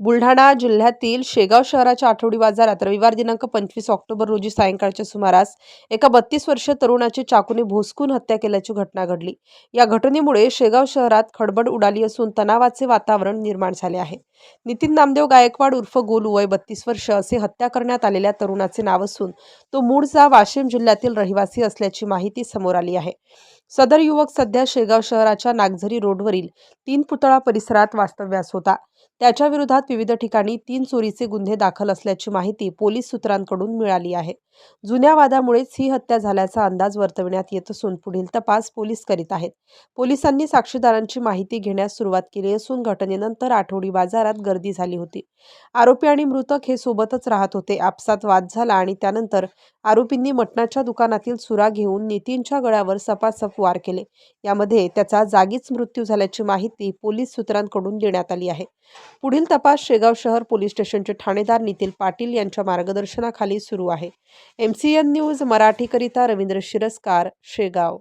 Buldhana जिल्ह्यातील शेगाव शहराच्या आठवडी बाजारात रविवार दिनांक पंचवीस ऑक्टोबर रोजी सायंकाळच्या सुमारास एका बत्तीस वर्षीय तरुणाची चाकूने भोसकून हत्या केल्याची घटना घडली. या घटनेमुळे शेगाव शहरात खडबड उडाली असून तणावाचे वातावरण निर्माण झाले आहे. नितीन नामदेव गायकवाड उर्फ गोलू वय बत्तीस वर्ष असे हत्या करण्यात आलेल्या तरुणाचे नाव असून तो मूळचा वाशिम जिल्ह्यातील रहिवासी असल्याची माहिती समोर आली आहे. सदर युवक सध्या शेगाव शहराच्या नागझरी रोडवरील तीन पुतळा परिसरात वास्तव्यास होता. त्याच्या विरोधात विविध ठिकाणी तीन चोरीचे गुन्हे दाखल असल्याची माहिती पोलीस सूत्रांकडून मिळाली आहे. जुन्या वादामुळेच ही हत्या झाल्याचा अंदाज वर्तविण्यात येत असून पुढील तपास पोलीस करीत आहेत. पोलिसांनी साक्षीदारांची माहिती घेण्यास सुरुवात केली असून घटनेनंतर आठवडी बाजारात गर्दी झाली होती. आरोपी आणि मृतक हे सोबतच राहत होते. आपसात वाद झाला आणि त्यानंतर आरोपींनी मटणाच्या दुकानातील सुरा घेऊन नितीनच्या गळ्यावर सपासप वार केले. यामध्ये त्याचा जागीच मृत्यू झाल्याची माहिती पोलीस सूत्रांकडून देण्यात आली आहे. पुढील तपास शेगाव शहर पोलीस स्टेशनचे ठाणेदार नितीन पाटील यांच्या मार्गदर्शनाखाली सुरू आहे. एम सी एन न्यूज मराठीकरिता रवींद्र शिरस्कार शेगाव.